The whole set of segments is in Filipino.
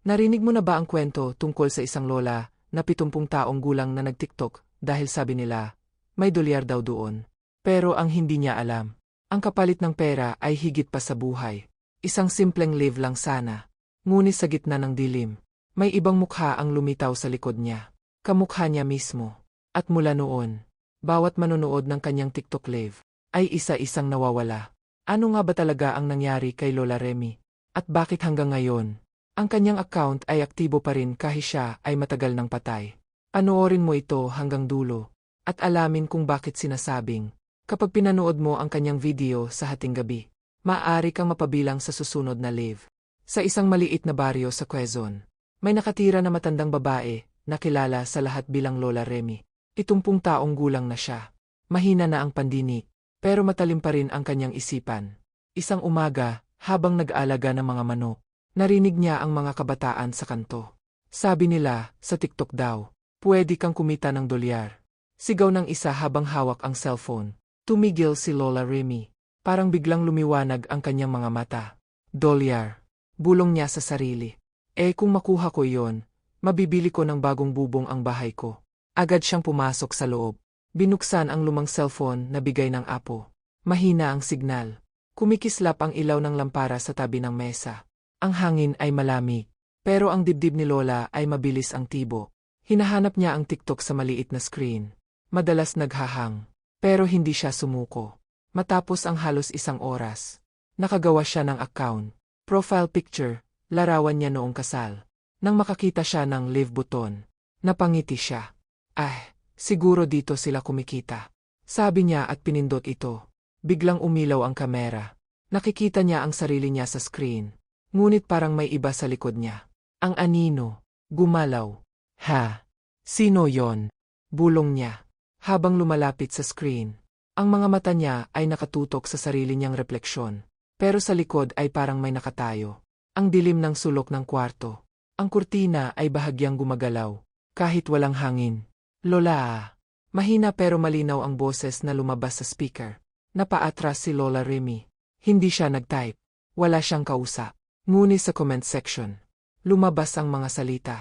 Narinig mo na ba ang kwento tungkol sa isang lola na 70 taong gulang na nagtiktok dahil sabi nila, may dolyar daw doon. Pero ang hindi niya alam, ang kapalit ng pera ay higit pa sa buhay. Isang simpleng live lang sana. Ngunit sa gitna ng dilim, may ibang mukha ang lumitaw sa likod niya. Kamukha niya mismo. At mula noon, bawat manonood ng kanyang TikTok live ay isa-isang nawawala. Ano nga ba talaga ang nangyari kay Lola Remy? At bakit hanggang ngayon, ang kanyang account ay aktibo pa rin kahit siya ay matagal ng patay? Panoorin mo ito hanggang dulo at alamin kung bakit sinasabing kapag pinanood mo ang kanyang video sa hating gabi, maaari kang mapabilang sa susunod na live. Sa isang maliit na baryo sa Quezon, may nakatira na matandang babae na kilala sa lahat bilang Lola Remy. Itumpung taong gulang na siya. Mahina na ang pandinig, pero matalim pa rin ang kanyang isipan. Isang umaga, habang nag-aalaga ng mga manok, narinig niya ang mga kabataan sa kanto. Sabi nila, sa TikTok daw, pwede kang kumita ng dolyar. Sigaw ng isa habang hawak ang cellphone. Tumigil si Lola Remy. Parang biglang lumiwanag ang kanyang mga mata. Dolyar. Bulong niya sa sarili. Eh kung makuha ko yon, mabibili ko ng bagong bubong ang bahay ko. Agad siyang pumasok sa loob. Binuksan ang lumang cellphone na bigay ng apo. Mahina ang signal. Kumikislap ang ilaw ng lampara sa tabi ng mesa. Ang hangin ay malamig. Pero ang dibdib ni Lola ay mabilis ang tibo. Hinahanap niya ang TikTok sa maliit na screen. Madalas naghahang. Pero hindi siya sumuko. Matapos ang halos isang oras, nakagawa siya ng account, profile picture, larawan niya noong kasal. Nang makakita siya ng live button, napangiti siya. Ah, siguro dito sila kumikita. Sabi niya at pinindot ito. Biglang umilaw ang kamera. Nakikita niya ang sarili niya sa screen. Ngunit parang may iba sa likod niya. Ang anino. Gumalaw. Ha? Sino yon? Bulong niya. Habang lumalapit sa screen, ang mga mata niya ay nakatutok sa sarili niyang refleksyon. Pero sa likod ay parang may nakatayo. Ang dilim ng sulok ng kwarto. Ang kurtina ay bahagyang gumagalaw, kahit walang hangin. Lola! Mahina pero malinaw ang boses na lumabas sa speaker. Napaatras si Lola Remy. Hindi siya nag-type. Wala siyang kausap. Ngunit sa comment section, lumabas ang mga salita.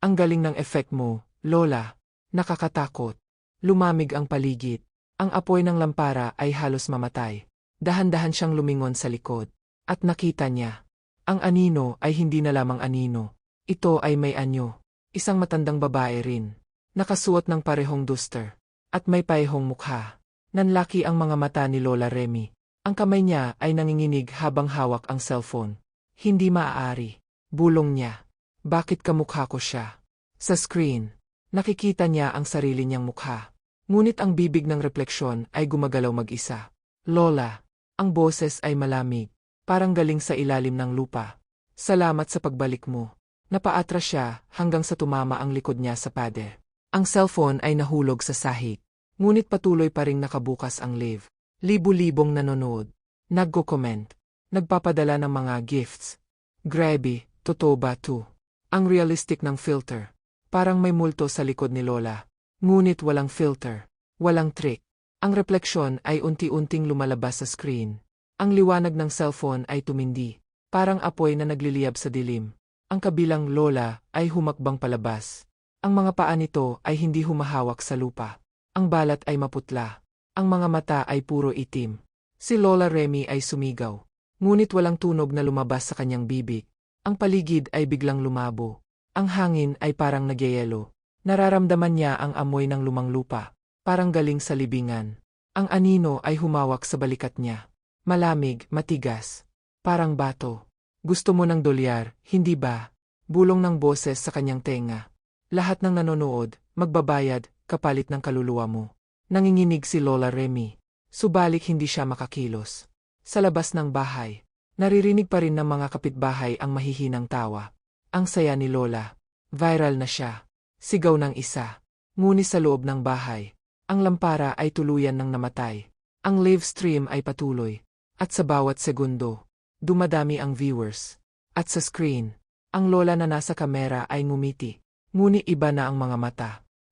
Ang galing ng effect mo, Lola. Nakakatakot. Lumamig ang paligid. Ang apoy ng lampara ay halos mamatay. Dahan-dahan siyang lumingon sa likod. At nakita niya. Ang anino ay hindi na lamang anino. Ito ay may anyo. Isang matandang babae rin. Nakasuot ng parehong duster. At may paehong mukha. Nanlaki ang mga mata ni Lola Remy. Ang kamay niya ay nanginginig habang hawak ang cellphone. Hindi maaari. Bulong niya. Bakit kamukha ko siya? Sa screen, nakikita niya ang sarili niyang mukha. Ngunit ang bibig ng refleksyon ay gumagalaw mag-isa. Lola, ang boses ay malamig. Parang galing sa ilalim ng lupa. Salamat sa pagbalik mo. Napaatras siya hanggang sa tumama ang likod niya sa pader. Ang cellphone ay nahulog sa sahig. Ngunit patuloy pa ring nakabukas ang live. Libu-libong nanonood. Nagko-comment. Nagpapadala ng mga gifts. Grabe, totoo ba to? Ang realistic ng filter. Parang may multo sa likod ni Lola. Ngunit walang filter. Walang trick. Ang refleksyon ay unti-unting lumalabas sa screen. Ang liwanag ng cellphone ay tumindi. Parang apoy na nagliliyab sa dilim. Ang kabilang Lola ay humakbang palabas. Ang mga paa nito ay hindi humahawak sa lupa. Ang balat ay maputla. Ang mga mata ay puro itim. Si Lola Remy ay sumigaw. Ngunit walang tunog na lumabas sa kanyang bibig. Ang paligid ay biglang lumabo. Ang hangin ay parang nagyayelo. Nararamdaman niya ang amoy ng lumang lupa. Parang galing sa libingan. Ang anino ay humawak sa balikat niya. Malamig, matigas. Parang bato. Gusto mo ng dolyar, hindi ba? Bulong ng boses sa kanyang tenga. Lahat ng nanonood, magbabayad, kapalit ng kaluluwa mo. Nanginginig si Lola Remy. Subalik hindi siya makakilos. Sa labas ng bahay, naririnig pa rin ng mga kapitbahay ang mahihinang tawa. Ang saya ni Lola. Viral na siya. Sigaw ng isa. Ngunit sa loob ng bahay, ang lampara ay tuluyan ng namatay. Ang live stream ay patuloy. At sa bawat segundo, dumadami ang viewers. At sa screen, ang lola na nasa kamera ay ngumiti. Ngunit iba na ang mga mata.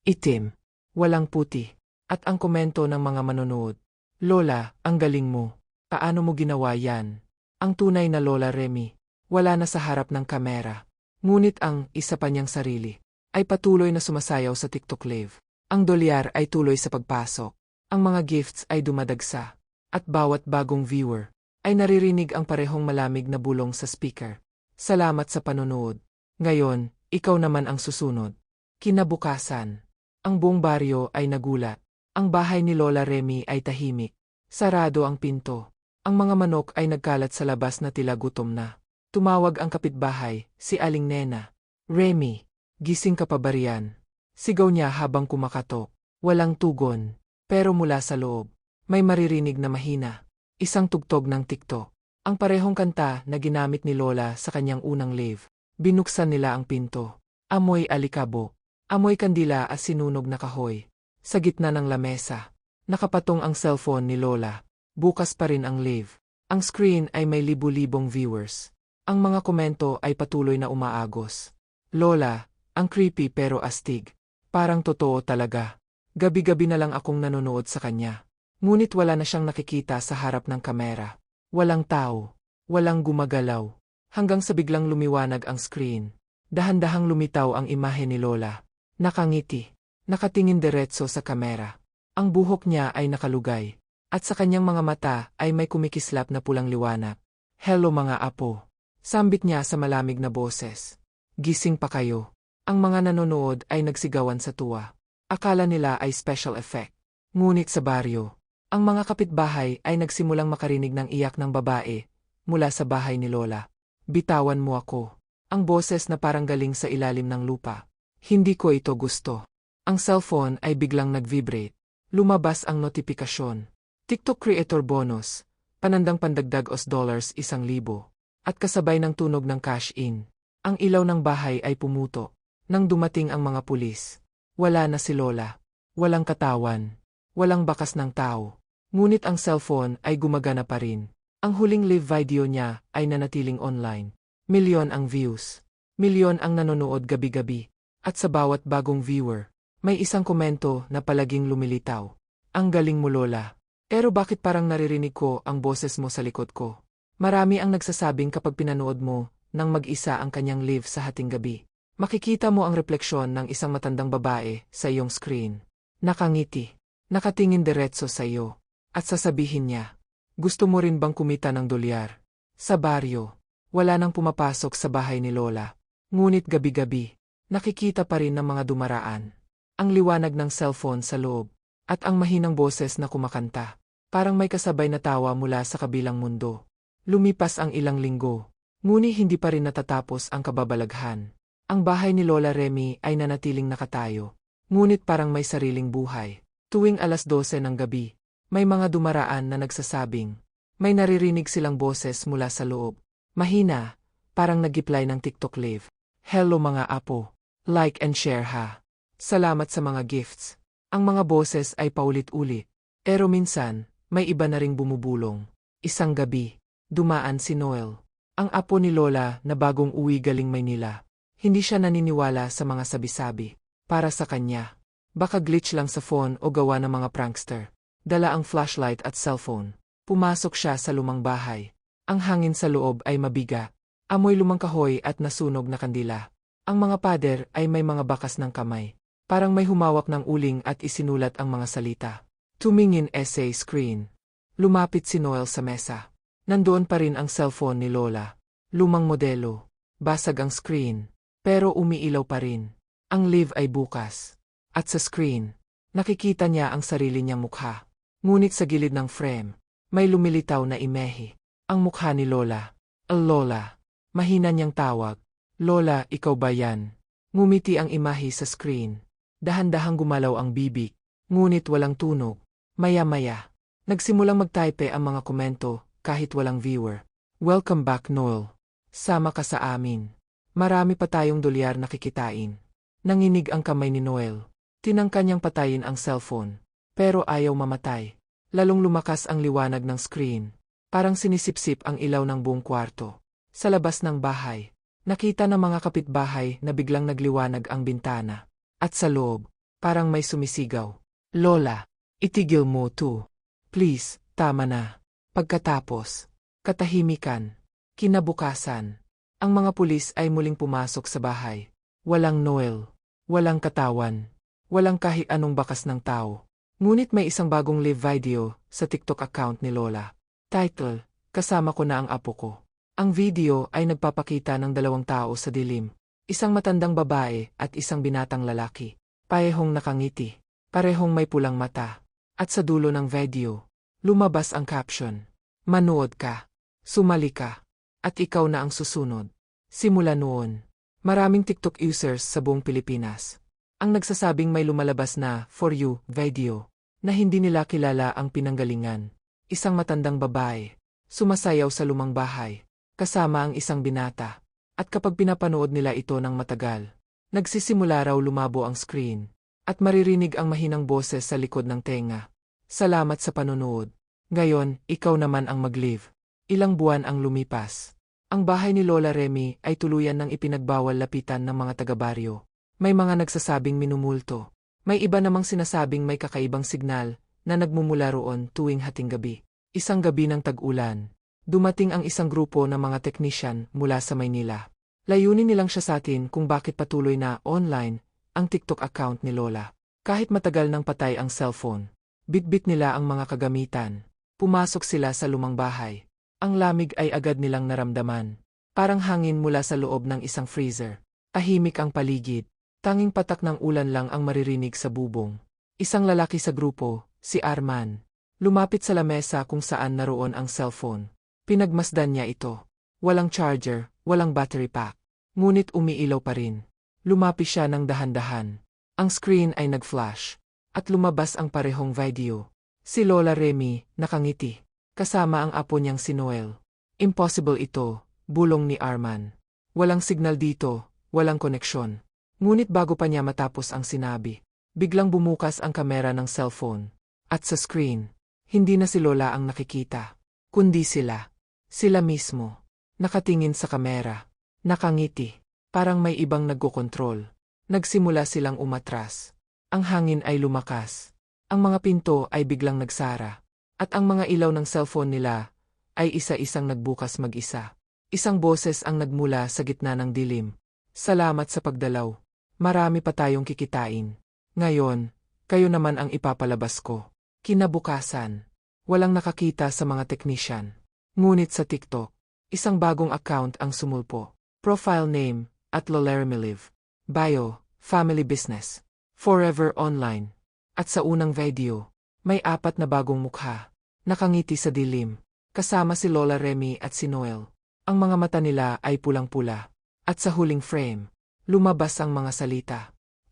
Itim. Walang puti. At ang komento ng mga manonood. Lola, ang galing mo. Paano mo ginawa yan? Ang tunay na Lola Remy. Wala na sa harap ng kamera. Ngunit ang isa pa niyang sarili ay patuloy na sumasayaw sa TikTok live. Ang dolyar ay tuloy sa pagpasok. Ang mga gifts ay dumadagsa. At bawat bagong viewer ay naririnig ang parehong malamig na bulong sa speaker. Salamat sa panonood. Ngayon, ikaw naman ang susunod. Kinabukasan. Ang buong baryo ay nagulat. Ang bahay ni Lola Remy ay tahimik. Sarado ang pinto. Ang mga manok ay nagkalat sa labas na tila gutom na. Tumawag ang kapitbahay, si Aling Nena. Remy, gising ka pa ba riyan? Sigaw niya habang kumakatok. Walang tugon. Pero mula sa loob, may maririnig na mahina. Isang tugtog ng tiktok. Ang parehong kanta na ginamit ni Lola sa kanyang unang live. Binuksan nila ang pinto. Amoy alikabo. Amoy kandila at sinunog na kahoy. Sa gitna ng lamesa. Nakapatong ang cellphone ni Lola. Bukas pa rin ang live. Ang screen ay may libu-libong viewers. Ang mga komento ay patuloy na umaagos. Lola, ang creepy pero astig. Parang totoo talaga. Gabi-gabi na lang akong nanonood sa kanya. Ngunit wala na siyang nakikita sa harap ng kamera. Walang tao. Walang gumagalaw. Hanggang sa biglang lumiwanag ang screen. Dahan-dahang lumitaw ang imahe ni Lola. Nakangiti. Nakatingin diretso sa kamera. Ang buhok niya ay nakalugay. At sa kanyang mga mata ay may kumikislap na pulang liwanag. Hello mga apo. Sambit niya sa malamig na boses. Gising pa kayo. Ang mga nanonood ay nagsigawan sa tuwa. Akala nila ay special effect. Ngunit sa baryo, ang mga kapitbahay ay nagsimulang makarinig ng iyak ng babae mula sa bahay ni Lola. Bitawan mo ako. Ang boses na parang galing sa ilalim ng lupa. Hindi ko ito gusto. Ang cellphone ay biglang nag-vibrate. Lumabas ang notifikasyon. TikTok Creator Bonus. Panandang pandagdag os dollars isang libo. At kasabay ng tunog ng cash in. Ang ilaw ng bahay ay pumuto. Nang dumating ang mga pulis. Wala na si Lola. Walang katawan. Walang bakas ng tao. Ngunit ang cellphone ay gumagana pa rin. Ang huling live video niya ay nanatiling online. Milyon ang views. Milyon ang nanonood gabi-gabi. At sa bawat bagong viewer, may isang komento na palaging lumilitaw. Ang galing mo Lola. Pero bakit parang naririnig ko ang boses mo sa likod ko? Marami ang nagsasabing kapag pinanood mo, nang mag-isa ang kanyang live sa hating gabi. Makikita mo ang refleksyon ng isang matandang babae sa iyong screen. Nakangiti. Nakatingin diretso sa iyo. At sasabihin niya, gusto mo rin bang kumita ng dolyar? Sa baryo, wala nang pumapasok sa bahay ni Lola. Ngunit gabi-gabi, nakikita pa rin ng mga dumaraan. Ang liwanag ng cellphone sa loob, at ang mahinang boses na kumakanta. Parang may kasabay na tawa mula sa kabilang mundo. Lumipas ang ilang linggo, ngunit hindi pa rin natatapos ang kababalaghan. Ang bahay ni Lola Remy ay nanatiling nakatayo, ngunit parang may sariling buhay. Tuwing alas 12 ng gabi, may mga dumaraan na nagsasabing, may naririnig silang boses mula sa loob. Mahina, parang nagiply ng TikTok live. Hello mga apo, like and share ha. Salamat sa mga gifts. Ang mga boses ay paulit-ulit. Pero minsan, may iba na ring bumubulong. Isang gabi, dumaan si Noel. Ang apo ni Lola na bagong uwi galing Maynila. Hindi siya naniniwala sa mga sabi-sabi. Para sa kanya, baka glitch lang sa phone o gawa ng mga prankster. Dala ang flashlight at cellphone. Pumasok siya sa lumang bahay. Ang hangin sa loob ay mabiga. Amoy lumang kahoy at nasunog na kandila. Ang mga pader ay may mga bakas ng kamay. Parang may humawak ng uling at isinulat ang mga salita. Tumingin essay screen. Lumapit si Noel sa mesa. Nandoon pa rin ang cellphone ni Lola. Lumang modelo. Basag ang screen. Pero umiilaw pa rin. Ang live ay bukas. At sa screen, nakikita niya ang sarili niyang mukha. Ngunit sa gilid ng frame, may lumilitaw na imehe. Ang mukha ni Lola. Al Lola. Mahina niyang tawag. Lola, ikaw ba yan? Ngumiti ang imahe sa screen. Dahan-dahang gumalaw ang bibig. Ngunit walang tunog. Maya-maya. Nagsimulang magtype ang mga komento kahit walang viewer. Welcome back Noel. Sama ka sa amin. Marami pa tayong dolyar na kikitain. Nanginig ang kamay ni Noel. Tinangka niyang patayin ang cellphone. Pero ayaw mamatay. Lalong lumakas ang liwanag ng screen. Parang sinisipsip ang ilaw ng buong kwarto. Sa labas ng bahay, nakita ng mga kapitbahay na biglang nagliwanag ang bintana. At sa loob, parang may sumisigaw. Lola, itigil mo to. Please, tama na. Pagkatapos, katahimikan, kinabukasan, Ang mga pulis ay muling pumasok sa bahay. Walang Noel. Walang katawan. Walang kahit anong bakas ng tao. Ngunit may isang bagong live video sa TikTok account ni Lola. Title, Kasama ko na ang apo ko. Ang video ay nagpapakita ng dalawang tao sa dilim. Isang matandang babae at isang binatang lalaki. Parehong nakangiti. Parehong may pulang mata. At sa dulo ng video, lumabas ang caption. Manood ka. Sumali ka. At ikaw na ang susunod. Simula noon, maraming TikTok users sa buong Pilipinas ang nagsasabing may lumalabas na For You video na hindi nila kilala ang pinanggalingan. Isang matandang babae, sumasayaw sa lumang bahay, kasama ang isang binata. At kapag pinapanood nila ito ng matagal, nagsisimula raw lumabo ang screen, at maririnig ang mahinang boses sa likod ng tenga. Salamat sa panonood. Ngayon, ikaw naman ang mag-live. Ilang buwan ang lumipas. Ang bahay ni Lola Remy ay tuluyan ng ipinagbawal lapitan ng mga taga-baryo. May mga nagsasabing minumulto. May iba namang sinasabing may kakaibang signal na nagmumula roon tuwing hating gabi. Isang gabi ng tag-ulan. Dumating ang isang grupo ng mga teknisyan mula sa Maynila. Layunin nilang siya sa atin kung bakit patuloy na online ang TikTok account ni Lola. Kahit matagal nang patay ang cellphone, bitbit nila ang mga kagamitan. Pumasok sila sa lumang bahay. Ang lamig ay agad nilang naramdaman. Parang hangin mula sa loob ng isang freezer. Tahimik ang paligid. Tanging patak ng ulan lang ang maririnig sa bubong. Isang lalaki sa grupo, si Arman. Lumapit sa lamesa kung saan naroon ang cellphone. Pinagmasdan niya ito. Walang charger, walang battery pack. Ngunit umiilaw pa rin. Lumapi siya ng dahan-dahan. Ang screen ay nag-flash. At lumabas ang parehong video. Si Lola Remy, nakangiti. Kasama ang apo niyang si Noel. Impossible ito, bulong ni Arman. Walang signal dito, walang koneksyon. Ngunit bago pa niya matapos ang sinabi, biglang bumukas ang kamera ng cellphone. At sa screen, hindi na si Lola ang nakikita, kundi sila. Sila mismo. Nakatingin sa kamera. Nakangiti. Parang may ibang nagkokontrol. Nagsimula silang umatras. Ang hangin ay lumakas. Ang mga pinto ay biglang nagsara. At ang mga ilaw ng cellphone nila ay isa-isang nagbukas mag-isa. Isang boses ang nagmula sa gitna ng dilim. Salamat sa pagdalaw. Marami pa tayong kikitain. Ngayon, kayo naman ang ipapalabas ko. Kinabukasan. Walang nakakita sa mga teknisyan. Ngunit sa TikTok, isang bagong account ang sumulpo. Profile name, at Lolermiliv. Bio, family business. Forever online. At sa unang video, may apat na bagong mukha. Nakangiti sa dilim. Kasama si Lola Remy at si Noel. Ang mga mata nila ay pulang-pula. At sa huling frame, lumabas ang mga salita.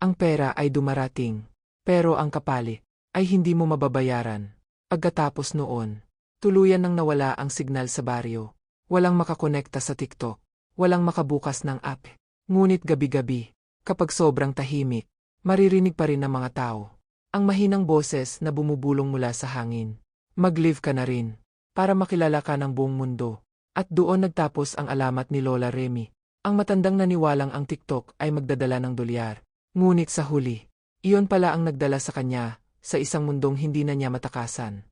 Ang pera ay dumarating. Pero ang kapali ay hindi mo mababayaran. Pagkatapos noon, tuluyan nang nawala ang signal sa baryo. Walang makakonekta sa TikTok. Walang makabukas ng app. Ngunit gabi-gabi, kapag sobrang tahimik, maririnig pa rin ng mga tao. Ang mahinang boses na bumubulong mula sa hangin. Mag-live ka na rin, para makilala ka ng buong mundo. At doon nagtapos ang alamat ni Lola Remy. Ang matandang naniwalang ang TikTok ay magdadala ng dolyar. Ngunit sa huli, iyon pala ang nagdala sa kanya, sa isang mundong hindi na niya matakasan.